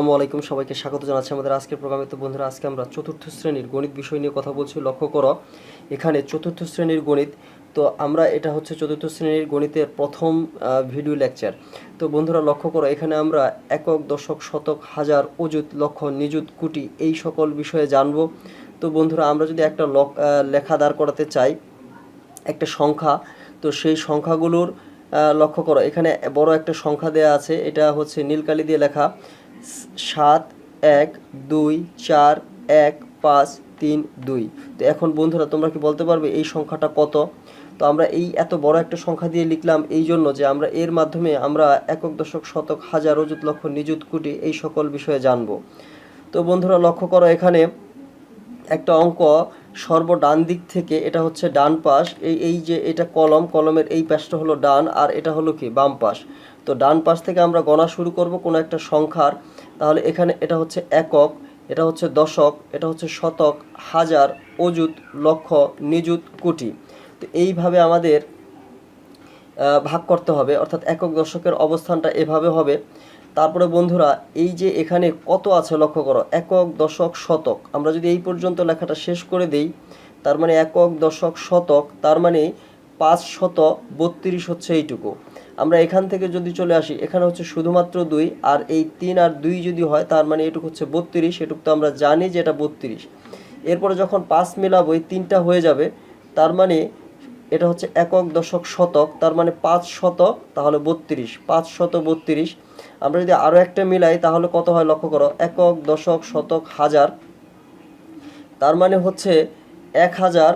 আসসালামু আলাইকুম, সবাইকে স্বাগত জানাচ্ছি আমাদের আজকের প্রোগ্রামে। তো বন্ধুরা, আজকে আমরা চতুর্থ শ্রেণির গণিত বিষয় নিয়ে কথা বলছি। লক্ষ্য করো, এখানে চতুর্থ শ্রেণির গণিত। তো আমরা এটা হচ্ছে চতুর্থ শ্রেণির গণিতের প্রথম ভিডিও লেকচার তো বন্ধুরা, লক্ষ্য করো, এখানে আমরা একক, দশক, শতক, হাজার, অযুত লক্ষ নিযুত, কোটি এই সকল বিষয়ে জানব। তো বন্ধুরা, আমরা যদি একটা লেখা দাঁড় করাতে চাই, একটা সংখ্যা, তো সেই সংখ্যাগুলোর লক্ষ্য করো, এখানে বড় একটা সংখ্যা দেয়া আছে, এটা হচ্ছে নীলকালি দিয়ে লেখা। সাত, এক, দুই, চার, এক, পাঁচ, তিন, দুই। তো এখন বন্ধুরা, তোমরা কি বলতে পারবে এই সংখ্যাটা কত? তো আমরা এই এত বড় একটা সংখ্যা দিয়ে লিখলাম এই জন্য যে আমরা এর মাধ্যমে আমরা একক দশক শতক হাজার অযুত লক্ষ নিযুত কোটি এই সকল বিষয়ে জানব। তো বন্ধুরা, লক্ষ্য করো এখানে একটা অঙ্ক সর্ব ডান দিক থেকে এটা হচ্ছে ডান পাশ। এই এই যে এটা কলম, কলমের এই পাশটা হলো ডান আর এটা হলো কি? বাম পাশ। তো ডান পাশ থেকে আমরা গণা শুরু করব কোনো একটা সংখ্যার। তাহলে এখানে এটা হচ্ছে একক, এটা হচ্ছে দশক, এটা হচ্ছে শতক, হাজার, অযুত, লক্ষ, নিযুত, কোটি। তো এইভাবে আমাদের ভাগ করতে হবে। অর্থাৎ একক দশকের অবস্থানটা এভাবে হবে। তারপরে বন্ধুরা, এই যে এখানে কত আছে লক্ষ্য করো? একক, দশক, শতক। আমরা যদি এই পর্যন্ত লেখাটা শেষ করে দেই, তার মানে একক, দশক, শতক, তার মানে পাঁচ শত বত্রিশ হচ্ছে এইটুকু। আমরা এখান থেকে যদি চলে আসি, এখানে হচ্ছে শুধুমাত্র দুই, আর এই তিন আর দুই যদি হয়, তার মানে এটুকু হচ্ছে বত্রিশ, এটুকু তো আমরা জানি যে এটা বত্রিশ। এরপরে যখন পাঁচ মেলাবো, এই তিনটা হয়ে যাবে, তার মানে এটা হচ্ছে একক দশক শতক, তার মানে পাঁচ শতক তাহলে বত্রিশ পাঁচ শত বত্রিশ। আমরা যদি আরও একটা মিলাই, তাহলে কত হয় লক্ষ্য করো, একক দশক শতক হাজার। তার মানে হচ্ছে এক হাজার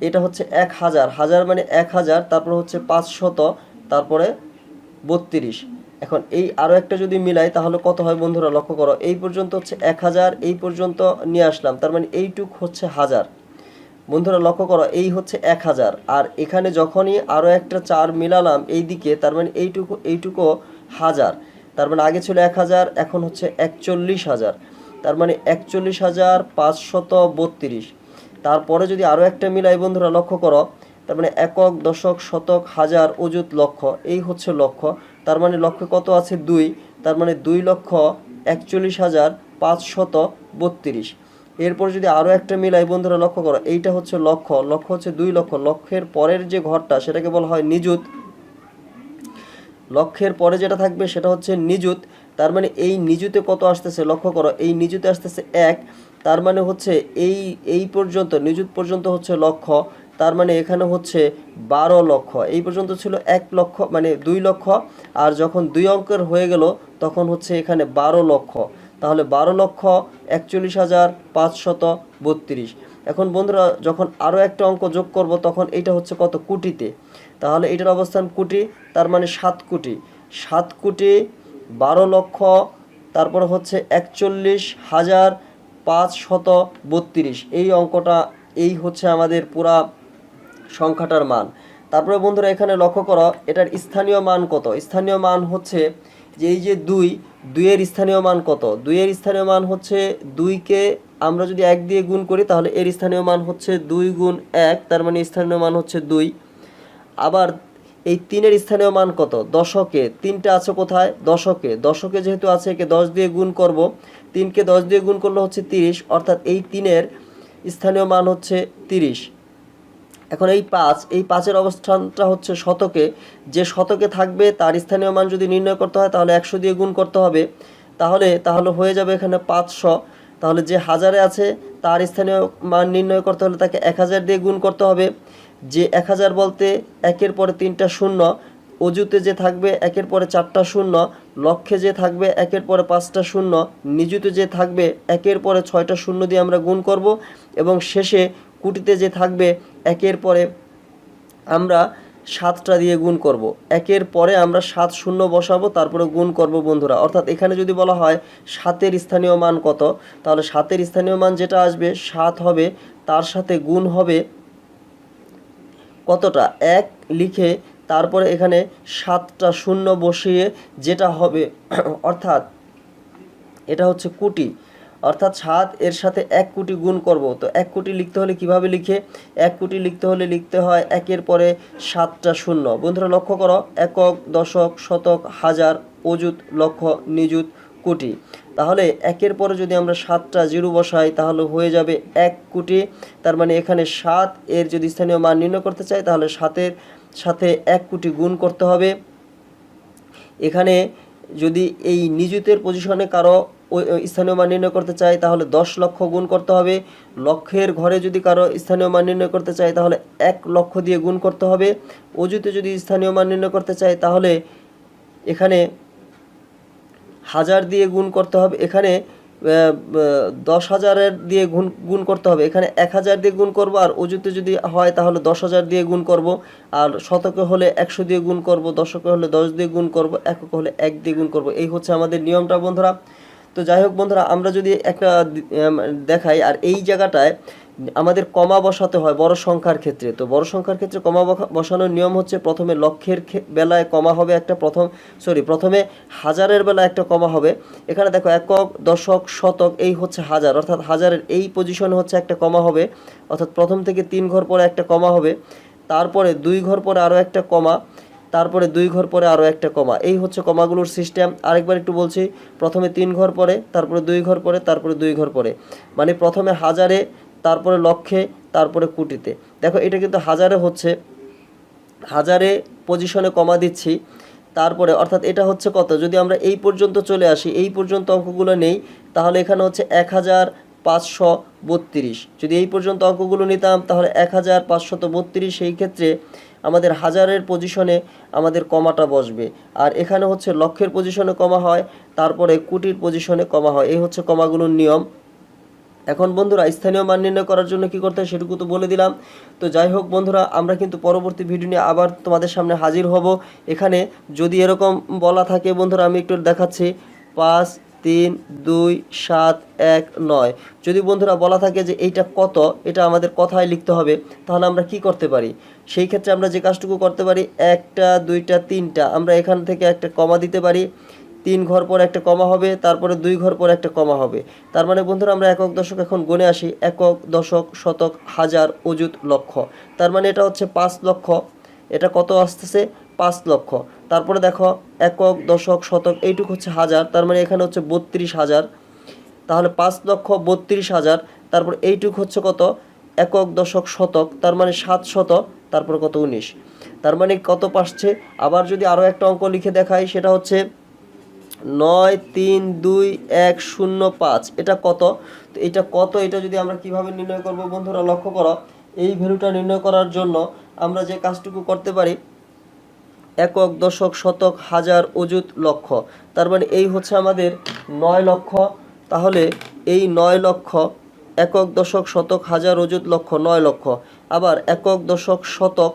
এটা হচ্ছে এক হাজার। হাজার মানে এক হাজার, তারপরে হচ্ছে পাঁচ শত, তারপরে বত্রিশ। এখন এই আরও একটা যদি মিলাই, তাহলে কত হয় বন্ধুরা, লক্ষ্য করো, এই পর্যন্ত হচ্ছে এক হাজার, এই পর্যন্ত নিয়ে আসলাম, তার মানে এইটুক হচ্ছে হাজার। বন্ধুরা, লক্ষ্য করো, এই হচ্ছে এক হাজার। আর এখানে যখনই আরও একটা চার মিলালাম এই দিকে তার মানে এইটুকু এইটুকু হাজার। তার মানে আগে ছিল এক হাজার, এখন হচ্ছে একচল্লিশ হাজার। তার মানে একচল্লিশ হাজার পাঁচশত বত্রিশ। তারপরে যদি আরও একটা মিলাই বন্ধুরা লক্ষ্য করো, তার মানে একক, দশক, শতক, হাজার, অযুত লক্ষ, এই হচ্ছে লক্ষ, তার মানে লক্ষ্য কত আছে? দুই, তার মানে দুই লক্ষ একচল্লিশ হাজার পাঁচশত বত্রিশ। এরপর যদি আরও একটা মিলাই বন্ধুরা লক্ষ্য করো, এইটা হচ্ছে লক্ষ লক্ষ হচ্ছে দুই লক্ষ লক্ষের পরের যে ঘরটা সেটাকে বলা হয় নিযুত। লক্ষের পরে যেটা থাকবে সেটা হচ্ছে নিযুত, তার মানে এই নিযুতে কত আসতেছে? লক্ষ্য করো, এই নিযুতে আসতেছে এক তার মানে হচ্ছে এই এই পর্যন্ত, নিযুত পর্যন্ত হচ্ছে লক্ষ, তার মানে এখানে হচ্ছে বারো লক্ষ। এই পর্যন্ত ছিল এক লক্ষ মানে দুই লক্ষ, আর যখন দুই অঙ্কের হয়ে গেল, তখন হচ্ছে এখানে বারো লক্ষ। তাহলে বারো লক্ষ একচল্লিশ হাজার পাঁচশত বত্রিশ। এখন বন্ধুরা, যখন আরও একটা অঙ্ক যোগ করব, তখন এইটা হচ্ছে কত? কোটিতে। তাহলে এটার অবস্থান কোটি, তার মানে সাত কোটি। সাত কোটি, বারো লক্ষ, তারপরে হচ্ছে একচল্লিশ হাজার পাঁচ শত বত্রিশ। এই অঙ্কটা, এই হচ্ছে আমাদের পুরা সংখ্যাটার মান। তারপরে বন্ধুরা এখানে লক্ষ্য করো, এটার স্থানীয় মান কত? স্থানীয় মান হচ্ছে যে এই যে দুই, দুইয়ের স্থানীয় মান কত? দুইয়ের স্থানীয় মান হচ্ছে দুইকে আমরা যদি এক দিয়ে গুণ করি, তাহলে এর স্থানীয় মান হচ্ছে দুই গুণ এক, তার মানে স্থানীয় মান হচ্ছে দুই। আবার এই তিনের স্থানীয় মান কত? দশকে তিনটা আছে কোথায়? দশকে। দশকে যেহেতু আছে, একে দশ দিয়ে গুণ করব। তিনকে দশ দিয়ে গুণ করলে হচ্ছে তিরিশ, অর্থাৎ এই তিনের স্থানীয় মান হচ্ছে তিরিশ। এখন এই পাঁচ, এই পাঁচের অবস্থানটা হচ্ছে শতকে। যে শতকে থাকবে, তার স্থানীয় মান যদি নির্ণয় করতে হয়, তাহলে একশো দিয়ে গুণ করতে হবে। তাহলে তাহলে হয়ে যাবে এখানে পাঁচশো। তাহলে যে হাজারে আছে, তার স্থানীয় মান নির্ণয় করতে হলে তাকে এক হাজার দিয়ে গুণ করতে হবে। যে এক হাজার বলতে একের পরে তিনটা শূন্য, অজুতে যে থাকবে একের পরে চারটা শূন্য, লক্ষ্যে যে থাকবে একের পরে পাঁচটা শূন্য, নিযুতে যে থাকবে একের পরে ছয়টা শূন্য দিয়ে আমরা গুণ করব। এবং শেষে কুটিতে যে থাকবে একের পরে আমরা সাতটা দিয়ে গুণ করব। একের পরে আমরা সাত শূন্য বসাবো, তারপরে গুণ করব বন্ধুরা। অর্থাৎ এখানে যদি বলা হয় সাতের স্থানীয় মান কত, তাহলে সাতের স্থানীয় মান যেটা আসবে, সাত হবে, তার সাথে গুণ হবে কতটা? এক লিখে তারপরে এখানে সাতটা শূন্য বসিয়ে যেটা হবে, অর্থাৎ এটা হচ্ছে কোটি। অর্থাৎ সাত এর সাথে এক কোটি গুণ করব। তো এক কোটি লিখতে হলে কীভাবে লিখে? এক কোটি লিখতে হলে লিখতে হয় একের পরে সাতটা শূন্য। বন্ধুরা, লক্ষ্য করো, একক, দশক, শতক, হাজার, অযুত, লক্ষ, নিযুত, কোটি। তাহলে একের পরে যদি আমরা সাতটা জিরো বসাই, তাহলে হয়ে যাবে এক কোটি। তার মানে এখানে সাত এর যদি স্থানীয় মান নির্ণয় করতে চাই, তাহলে সাতের সাথে এক কোটি গুণ করতে হবে। এখানে যদি এই নিযুতের পজিশনে কারও স্থানীয় মান নির্ণয় করতে চাই তাহলে দশ লক্ষ গুণ করতে হবে। লক্ষের ঘরে যদি কারও স্থানীয় মান নির্ণয় করতে চাই তাহলে এক লক্ষ দিয়ে গুণ করতে হবে। অজুতে যদি স্থানীয় মান নির্ণয় করতে চাই তাহলে এখানে হাজার দিয়ে গুণ করতে হবে। এখানে দশ হাজারের দিয়ে গুণ গুণ করতে হবে। এখানে এক হাজার দিয়ে গুণ করব আর অজুতে যদি হয়, তাহলে দশ হাজার দিয়ে গুণ করব। আর শতকে হলে একশো দিয়ে গুণ করব, দশকে হলে দশ দিয়ে গুণ করব, একক হলে এক দিয়ে গুণ করব। এই হচ্ছে আমাদের নিয়মটা বন্ধুরা। তো যাই হোক বন্ধুরা, আমরা যদি একটা দেখাই, আর এই জায়গাটায় আমাদের কমা বসাতে হয় বড় সংখ্যার ক্ষেত্রে। তো বড় সংখ্যার ক্ষেত্রে কমা বসানোর নিয়ম হচ্ছে প্রথমে লক্ষের বেলায় কমা হবে একটা, প্রথম সরি প্রথমে হাজারের বেলায় একটা কমা হবে। এখানে দেখো একক, দশক, শতক, এই হচ্ছে হাজার। অর্থাৎ হাজারের এই পজিশনে হচ্ছে একটা কমা হবে। অর্থাৎ প্রথম থেকে তিন ঘর পরে একটা কমা হবে। তারপরে দুই ঘর পরে আরও একটা কমা। তারপরে দুই ঘর পরে আরও একটা কমা। এই হচ্ছে কমাগুলোর সিস্টেম আরেকবার একটু বলছি, প্রথমে তিন ঘর পরে, তারপরে দুই ঘর পরে, তারপরে দুই ঘর পরে। মানে প্রথমে হাজারে, তারপরে লক্ষে, তারপরে কোটিতে। দেখো, এটা কিন্তু হাজারে হচ্ছে। হাজারে পজিশনে কমা দিচ্ছি। তারপরে, অর্থাৎ এটা হচ্ছে কত? যদি আমরা এই পর্যন্ত চলে আসি, এই পর্যন্ত অঙ্কগুলো নেই, তাহলে এখানে হচ্ছে এক হাজার পাঁচশো বত্রিশ। যদি এই পর্যন্ত অঙ্কগুলো নিতাম, তাহলে এক হাজার পাঁচশত বত্রিশ সেই ক্ষেত্রে আমাদের হাজারের পজিশনে আমাদের কমাটা বসবে। আর এখানে হচ্ছে লক্ষের পজিশনে কমা হয়, তারপরে কোটির পজিশনে কমা হয়। এই হচ্ছে কমাগুলোর নিয়ম। এখন বন্ধুরা, স্থানীয় মান নির্ণয় করার জন্য কি করতে হয় সেটুকু তো বলে দিলাম। তো যাই হোক বন্ধুরা, আমরা কিন্তু পরবর্তী ভিডিও নিয়ে আবার তোমাদের সামনে হাজির হব। এখানে যদি এরকম বলা থাকে বন্ধুরা, আমি একটু দেখাচ্ছি। পাঁচ তিন, দুই, সাত, এক, নয়। যদি বন্ধুরা বলা থাকে যে এইটা কত, এটা আমাদের কথায় লিখতে হবে, তাহলে আমরা কি করতে পারি? সেই ক্ষেত্রে আমরা যে কাজটুকু করতে পারি, একটা, দুইটা, তিনটা। আমরা এখান থেকে একটা কমা দিতে পারি। তিন ঘর পর একটা কমা হবে, তারপরে দুই ঘর পর একটা কমা হবে। তার মানে বন্ধুরা আমরা একক দশক এখন গণে আসি, একক দশক, শতক, হাজার, অযুত লক্ষ। তার মানে এটা হচ্ছে পাঁচ লক্ষ। এটা কত আসতেছে? পাঁচ লক্ষ। তারপরে দেখো, একক, দশক, শতক, এইটুকু হচ্ছে হাজার, তার মানে এখানে হচ্ছে বত্রিশ হাজার। তাহলে পাঁচ লক্ষ বত্রিশ হাজার, তারপর এইটুক হচ্ছে কত? একক, দশক, শতক, তার মানে সাত শত তারপর কত উনিশ। তার মানে কত পাসছে আবার যদি আরও একটা অঙ্ক লিখে দেখাই, সেটা হচ্ছে নয়, তিন, দুই, এক, শূন্য, পাঁচ। এটা কত? তো এটা কত? এটা যদি আমরা কীভাবে নির্ণয় করব বন্ধুরা, লক্ষ্য করো। এই ভ্যালুটা নির্ণয় করার জন্য আমরা যে কাজটুকু করতে পারি একক, দশক, শতক, হাজার, অযুত লক্ষ। তার মানে এই হচ্ছে আমাদের নয় লক্ষ। তাহলে এই নয় লক্ষ, একক, দশক, শতক, হাজার, অযুত লক্ষ, নয় লক্ষ। আবার একক, দশক, শতক,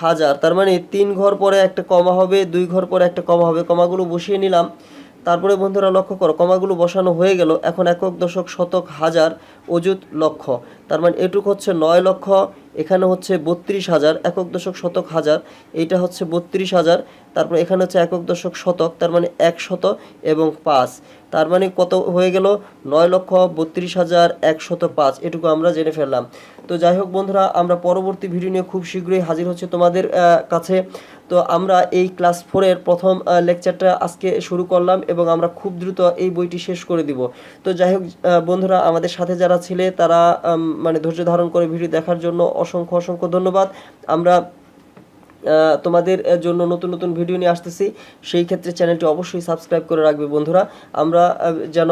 হাজার। তার মানে তিন ঘর পরে একটা কমা হবে, দুই ঘর পরে একটা কমা হবে। কমাগুলো বসিয়ে নিলাম। তারপরে বন্ধুরা লক্ষ্য করো, কমাগুলো বসানো হয়ে গেল। এখন একক, দশক, শতক, হাজার, অযুত লক্ষ। তার মানে এটুক হচ্ছে নয় লক্ষ এখানে হচ্ছে বত্রিশ হাজার, একক দশক শতক হাজার, এইটা হচ্ছে বত্রিশ হাজার, তারপর এখানে হচ্ছে একক দশক শতক, তার মানে এক শত এবং পাঁচ। তার মানে কত হয়ে গেল? নয় লক্ষ বত্রিশ হাজার একশত পাঁচ। এটুকু আমরা জেনে ফেললাম। তো যাই হোক বন্ধুরা, আমরা পরবর্তী ভিডিও নিয়ে খুব শীঘ্রই হাজির হচ্ছে তোমাদের কাছে। তো আমরা এই ক্লাস ফোরের প্রথম লেকচারটা আজকে শুরু করলাম এবং আমরা খুব দ্রুত এই বইটি শেষ করে দিব। তো যাই হোক বন্ধুরা, আমাদের সাথে যারা ছিলে তারা মানে ধৈর্য ধারণ করে ভিডিও দেখার জন্য অসংখ্য অসংখ্য ধন্যবাদ। আমরা তোমাদের জন্য নতুন নতুন ভিডিও নিয়ে আসতেছি। সেই ক্ষেত্রে চ্যানেলটি অবশ্যই সাবস্ক্রাইব করে রাখবে বন্ধুরা। আমরা যেন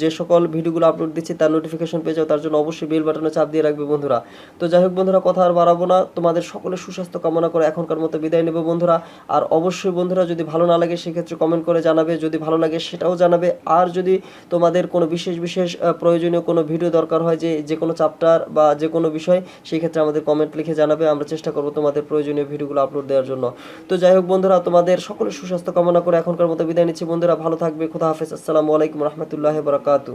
যে সকল ভিডিওগুলো আপলোড দিচ্ছি, তার নোটিফিকেশন পেয়ে যাও, তার জন্য অবশ্যই বেল বাটনে চাপ দিয়ে রাখবে বন্ধুরা। তো যাই হোক বন্ধুরা, কথা আর বাড়াবো না। তোমাদের সকলের সুস্বাস্থ্য কামনা করে এখনকার মতো বিদায় নেবে বন্ধুরা। আর অবশ্যই বন্ধুরা, যদি ভালো না লাগে, সেক্ষেত্রে কমেন্ট করে জানাবে। যদি ভালো লাগে, সেটাও জানাবে। আর যদি তোমাদের কোনো বিশেষ বিশেষ প্রয়োজনীয় কোনো ভিডিও দরকার হয়, যে যে কোনো চ্যাপ্টার বা যে কোনো বিষয় সেই ক্ষেত্রে আমাদের কমেন্ট লিখে জানাবে। আমরা চেষ্টা করব তোমাদের প্রয়োজনীয় ভিডিওগুলো আপলোড দেওয়ার জন্য। তো যাই হোক বন্ধুরা, তোমাদের সকলের সুস্বাস্থ্য কামনা করে এখনকার মতো বিদায় নিচ্ছি। বন্ধুরা ভালো থাকবে, খুদা হাফেজ। আসসালামু আলাইকুম রহমতুল্লাহ বরাকাতু